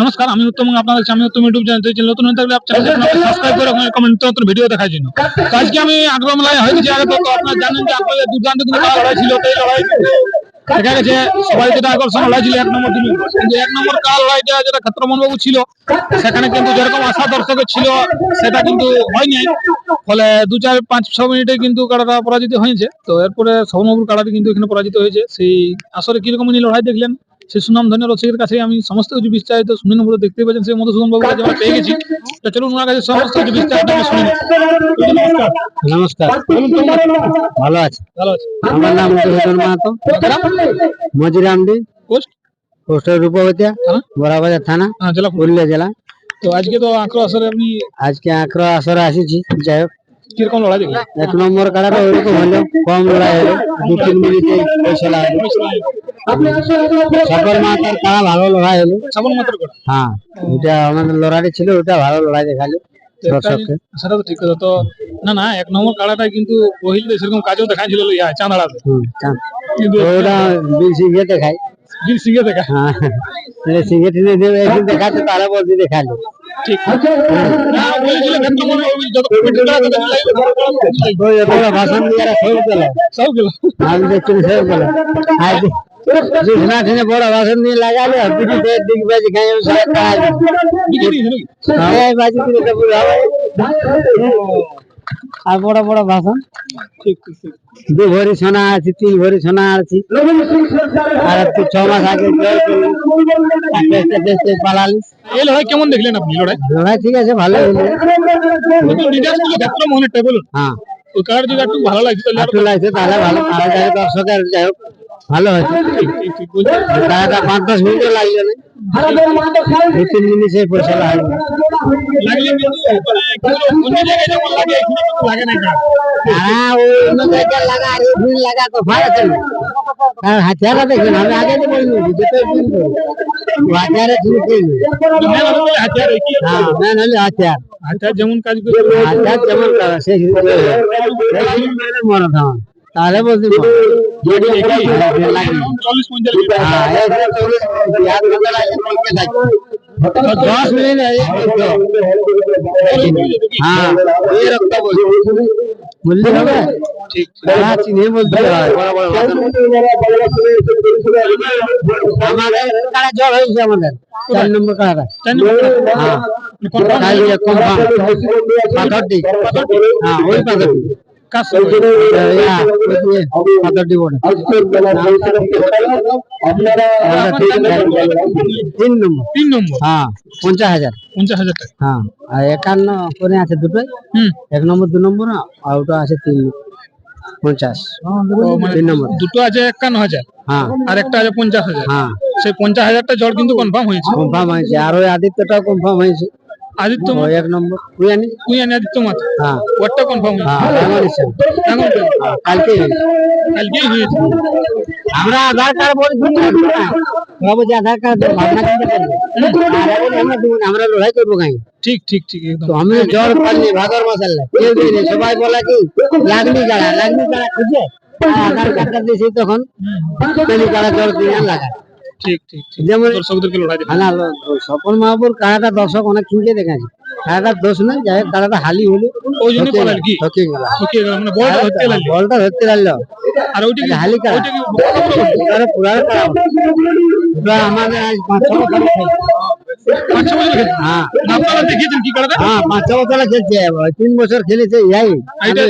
নমস্কার, আমি উত্তম আপনাদের আমি উত্তম ইউটিউব চ্যানেল থেকে নতুন হয়ে থাকলে আপনারা সাবস্ক্রাইব করে ওখানে কমেন্ট নতুন ভিডিও দেখার জন্য। আজকে আমি আগ্রহ মেলায় হয়ে গেছি আগে তো আপনারা জানেন যে আপনাদের দুর্দান্ত কিন্তু লড়াই ছিল তো এই লড়াই দেখা গেছে সবাই যেটা আকর্ষণ হয়েছিল ছিল এক নম্বর এক নম্বর কাল যেটা ছিল, সেখানে কিন্তু যেরকম আশা দর্শকের ছিল, সেটা কিন্তু হয়নি। ফলে দু চার, পাঁচ, ছ মিনিটে কিন্তু কাড়াটা পরাজিত হয়েছে। তো এরপরে সৌনবাবুর কাড়াটি কিন্তু এখানে পরাজিত হয়েছে। সেই আসরে কীরকম উনি লড়াই দেখলেন? সেই সুনাম ধন্য রসিকের কাছে আমি সমস্ত কিছু বিস্তারিত শুনে নেব দেখতে পাচ্ছেন সেই মধুসূদন বাবুর কাছে আমরা পেয়ে গেছি। তো চলুন ওনার কাছে সমস্ত কিছু বিস্তারিত আমি শুনে নিই। নমস্কার। নমস্কার। বলুন তোমার ভালো আছে ভালো আছে। আমার নাম মধুসূদন মাহাতো। মজিরামডি পোস্ট? পোস্টের রূপবতিয়া থানা? বড়াবাজার থানা হ্যাঁ জেলা পুলিশ। পুরুলিয়া জেলা। তো আজকে তো আঁকড়ো আসরে আপনি আজকে আঁকড়া আসরে আসিছি যাই হোক। কীরকম লড়াই দেখলেন এক নম্বর কাড়াটা ওইরকম হলো কম লড়াই হলো দু তিন মিনিটে কাড়া ভালো লড়াই হলো হ্যাঁ আমাদের ছিল ওটা ভালো দেখাল দর্শককে সেটা তো ঠিক কথা তো না না এক নম্বর কাড়াটা কিন্তু সেরকম কাজও ইয়া চাঁদাড়াতে কিন্তু ওটা দেখাই দিন দেখা হ্যাঁ তারা বলছি দেখাল ঠিক। বড় বাসন নিয়ে লাগালে পিটি দিয়ে দিক বাজি খাই বাজি পুরো আর বড় বড় ঠিক দু ভরি সোনা আছে তিন ভরি সোনা আছে। আর একটু ছ মাস আগে আস্তে এই লড়াই কেমন দেখলেন আপনি লড়াই? লড়াই ঠিক আছে ভালো মোহনের টেবিল হ্যাঁ। কার যদি একটু ভালো লাগছে তাহলে লাগছে তাহলে ভালো দর্শকের যাই হোক। ভালো হয়েছে ঠিক ঠিক ঠিক বলছি তাহলে পাঁচ দশ মিনিটও লাগবে না দু তিন মিনিটে পয়সা লাগবে লাগলে কিন্তু মানে কোনো অন্য জায়গায় যেমন লাগে এখানে কিন্তু লাগে না কার হ্যাঁ ওই অন্য জায়গায় লাগা আর এই ভিড় লাগা তো ফার আছে না আর হাতিয়ারা দেখবেন আমি আগে তো বলি যেতে দিন হাতিয়ারে ঠিক ঠিক মেন হলো হাতিয়ার কি হ্যাঁ মেন হলে হাতিয়ার হাতিয়ার যেমন কাজ করে হাতিয়ার যেমন করা সেই মনে থাম তাহলে বলছি লাগে চল্লিশ পঁয়তাল্লিশ হ্যাঁ এই চল্লিশ হাত ধরে লাগে বলতে থাকি দশ মিনিট হ্যাঁ। এই রকম বললি হবে ঠিক হ্যাঁ। চিনে বলতে হয়। বড় বড় ভাষণ। আমাদের হ্যাঁ হ্যাঁ তিন নম্বর। তিন নম্বর? হ্যাঁ পঞ্চাশ হাজার। পঞ্চাশ হাজার টাকা। হ্যাঁ আর একান্ন করে আছে দুটোই এক নম্বর দু নম্বর আর ওটা আছে তিন পঞ্চাশ। মানে তিন নম্বর। দুটো আছে একান্ন হাজার। হ্যাঁ। আর একটা আছে পঞ্চাশ হাজার। হ্যাঁ। সেই পঞ্চাশ হাজারটা জল কিন্তু কনফার্ম হয়েছে। কনফার্ম হয়েছে। আর ওই আদিত্যটাও কনফার্ম হয়েছে। আদিত্য এক নম্বর। বুঝানি কুইয়ানি আদিত্য মাথা। হ্যাঁ। ওরটা কনফার্ম হ্যাঁ তো হ্যাঁ, কালকে। হয়েছে। আমরা আধার কার্ড বলছি বাবু যে আধার কার্ড ভাবনা চিন্তা করবে আমরা লড়াই করব গাই ঠিক ঠিক ঠিক একদম। তো আমি জ্বর পারলি ভাদর মাসাল্লা কেউ সবাই বলে কি লাগনি গাড়া লাগনি গাড়া খুঁজে আধার কার্ডটা দিয়েছি তখন। লাগা যেমন মহাপুর স্বপন মাহবুর কাড়াটা দর্শক অনেক কিনকে দেখেছি কারাটা দোষ নাই যাই কাড়াটা হালি হলো ওই জন্য ঠকে গেল মানে বলটা ধরতে লাগল আর ওইটা হালি করে? আমাদের আজ পাঁচ ছ বছর খেলছে? হ্যাঁ হ্যাঁ তিন বছর খেলেছে ইয়াই।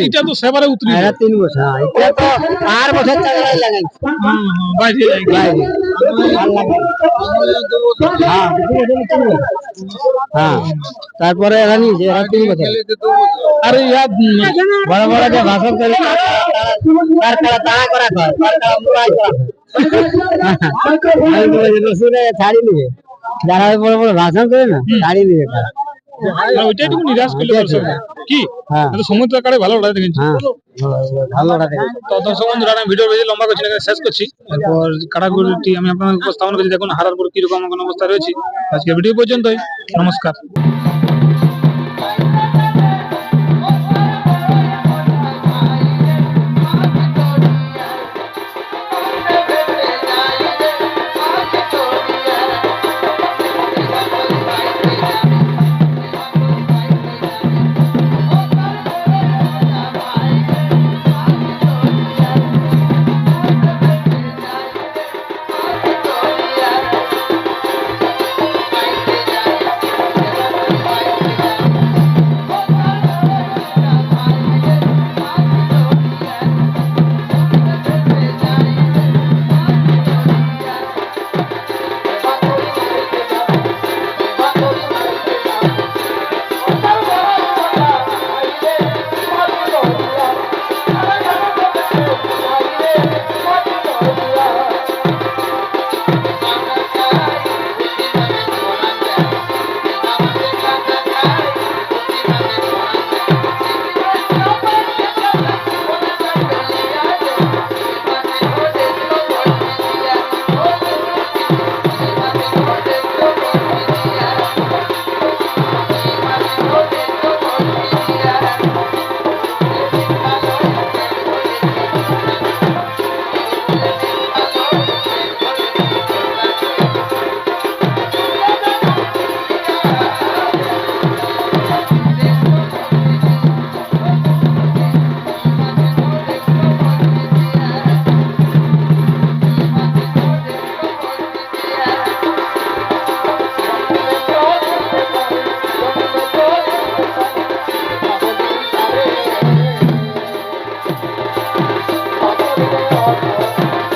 এটা তো সেবারে উতরি এরা তিন বছর হ্যাঁ। এটা তো চার বছর চালাই লাগাইছে বাইরে বাইরে। আর হ্যাঁ, বছর। হ্যাঁ। তারপরে এরা নিয়েছে এরা তিন বছর। আরে ইয়া বড় বড় যে ভাষণ করে তার তারা করা হয় তার তারা মুড়াই করা হয়। আমি বলেছি, রসুনে ছাড়ি নিবে যারা ওই বড় বড় ভাষণ করে না ওইটাই তুমি নিরাশ করলে কি? হ্যাঁ। সমুদ্র কাড়ে ভালো লড়াই দেখেছি। হ্যাঁ ভালো ওটা দেখে তো দর্শক বন্ধুরা আমি ভিডিও বেশি লম্বা করছি না শেষ করছি। এরপর আমি আপনাদের উপস্থাপন করছি। দেখুন হারার পর কীরকম কোনো অবস্থা রয়েছে। আজকে ভিডিও পর্যন্তই। নমস্কার। Música